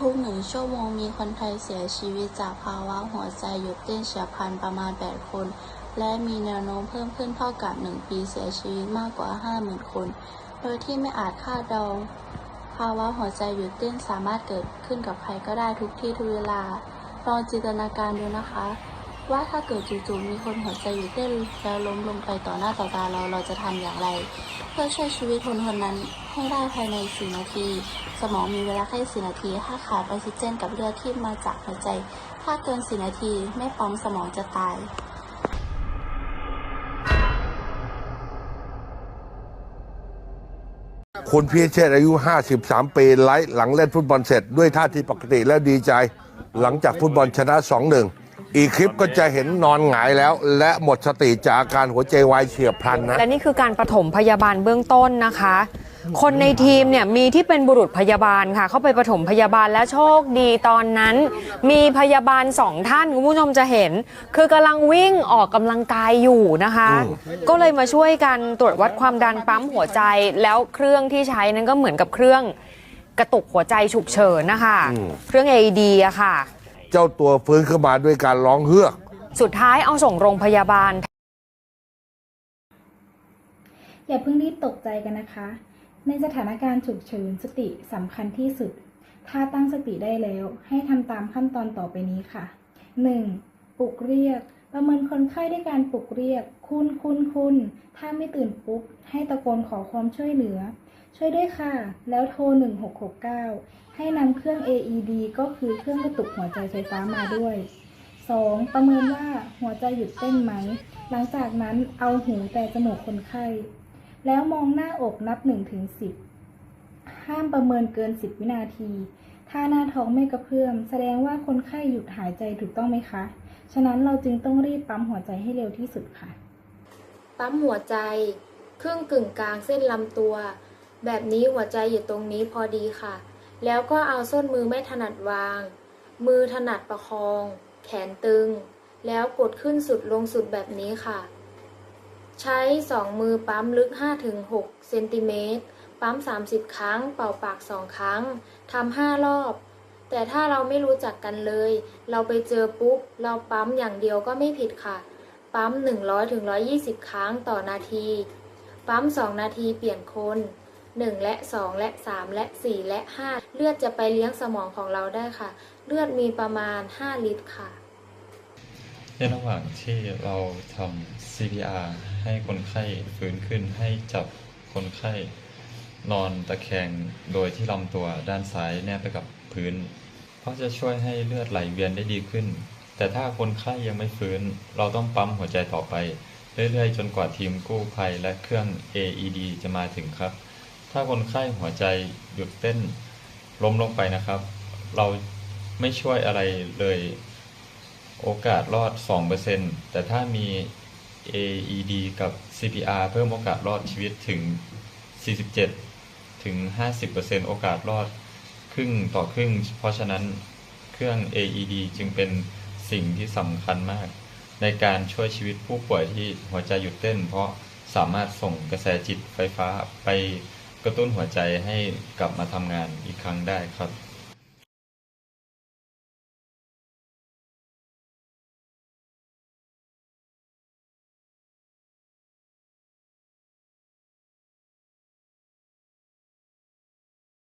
ทุกๆหนึ่งชั่วโมงมีคนไทยเสียชีวิตจากภาวะหัวใจหยุดเต้นเฉียบพลันประมาณ 8 คน และมีแนวโน้มเพิ่มขึ้นเท่ากับ 1 ปีเสียชีวิตมากกว่า 50,000 คน โดยที่ไม่อาจคาดเดา ภาวะหัวใจหยุดเต้นสามารถเกิดขึ้นกับใครก็ได้ทุกที่ทุกเวลาลองจินตนาการดูนะคะ ว่าถ้าเกิดจู่ๆมีคนหัวใจหยุดเต้นแล้วล้มลงไปต่อหน้าต่อตาเราเราจะทำอย่างไร เพื่อช่วยชีวิตคนคนนั้นให้ได้ภายใน 4 นาที สมองมีเวลาแค่ 4 นาที ถ้าขาดออกซิเจนกับเลือดที่มาจากหัวใจ ถ้าเกิน 4 นาที ไม่ปั๊มสมองจะตายคุณพีเชษอายุ 53 ปีไลฟ์หลังเล่นฟุตบอลเสร็จ ด้วยท่าทีปกติและดีใจ หลังจากฟุตบอลชนะ 2-1 อีกคลิปก็จะเห็นนอนหงายแล้ว และหมดสติจากอาการหัวใจวายเฉียบพลันนะ และนี่คือการปฐมพยาบาลเบื้องต้นนะคะ คนในทีมเนี่ยมีที่เป็นบุรุษพยาบาลค่ะ เข้าไปปฐมพยาบาลและโชคดีตอนนั้น มีพยาบาลสองท่านคุณผู้ชมจะเห็น คือกำลังวิ่งออกกำลังกายอยู่นะคะ ก็เลยมาช่วยกันตรวจวัดความดันปั๊มหัวใจแล้วเครื่องที่ใช้นั้นก็เหมือนกับเครื่องกระตุกหัวใจฉุกเฉินนะคะ เครื่อง AED อะค่ะ เจ้าตัวฟื้นขึ้นมาด้วยการร้องเฮือก สุดท้ายเอาส่งโรงพยาบาล อย่าเพิ่งรีบตกใจกันนะคะ ในสถานการณ์ฉุกเฉินสติสำคัญที่สุด ถ้าตั้งสติได้แล้ว ให้ทำตามขั้นตอนต่อไปนี้ค่ะ 1. ปลุกเรียก ประเมินคนไข้ด้วยการปลุกเรียก คุณคุณคุณ ถ้าไม่ตื่นปุ๊บ ให้ตะโกนขอความช่วยเหลือ ช่วยด้วยค่ะ แล้วโทร 1669 ให้นำเครื่อง AED ก็คือเครื่องกระตุกหัวใจไฟฟ้ามาด้วย 2. ประเมินว่าหัวใจหยุดเต้นไหม หลังจากนั้นเอาหูแต่จมูกคนไข้ แล้วมองหน้าอกนับ1ถึง10 ห้ามประเมินเกิน 10 วินาที ถ้าหน้าท้องไม่กระเพื่อม แสดงว่าคนไข้หยุดหายใจถูกต้องไหมคะ ฉะนั้นเราจึงต้องรีบปั๊มหัวใจให้เร็วที่สุดค่ะ ปั๊มหัวใจครึ่งกึ่งกลางเส้นลำตัว แบบนี้หัวใจอยู่ตรงนี้พอดีค่ะ แล้วก็เอาส้นมือไม่ถนัดวาง มือถนัดประคอง แขนตึง แล้วกดขึ้นสุดลงสุดแบบนี้ค่ะ ใช้สองมือปั๊มลึก 5-6เซนติเมตร ปั๊ม 30 ครั้ง เป่าปาก 2 ครั้ง ทำ5รอบ แต่ถ้าเราไม่รู้จักกันเลย เราไปเจอปุ๊บ เราปั๊มอย่างเดียวก็ไม่ผิดค่ะ ปั๊ม 100ถึง120 ครั้งต่อนาที ปั๊ม 2 นาทีเปลี่ยนคน 1 และ 2 และ 3 และ 4 และ 5 เลือดจะไปเลี้ยงสมองของเราได้ค่ะ เลือดมีประมาณ 5 ลิตรค่ะ ในระหว่างที่เราทำ CPR ให้คนไข้ฟื้นขึ้นให้จับคนไข้ นอนตะแคงโดยที่ลำตัวด้านซ้ายแนบไปกับพื้น เพราะจะช่วยให้เลือดไหลเวียนได้ดีขึ้น แต่ถ้าคนไข้ยังไม่ฟื้น เราต้องปั๊มหัวใจต่อไปเรื่อยๆ จนกว่าทีมกู้ภัยและเครื่อง AED จะมาถึงครับ ถ้าคนไข้หัวใจหยุดเต้นล้มลงไปนะครับ เราไม่ช่วยอะไรเลย โอกาสรอด 2%แต่ถ้ามี AED กับ CPR เพิ่มโอกาสรอดชีวิตถึง 47 ถึง 50%โอกาสรอดครึ่งต่อครึ่ง เพราะฉะนั้นเครื่อง AED จึงเป็นสิ่งที่สำคัญมาก ในการช่วยชีวิตผู้ป่วยที่หัวใจหยุดเต้น เพราะสามารถส่งกระแสจิตไฟฟ้าไป กระตุ้นหัวใจให้กลับมาทำงานอีกครั้งได้ครับ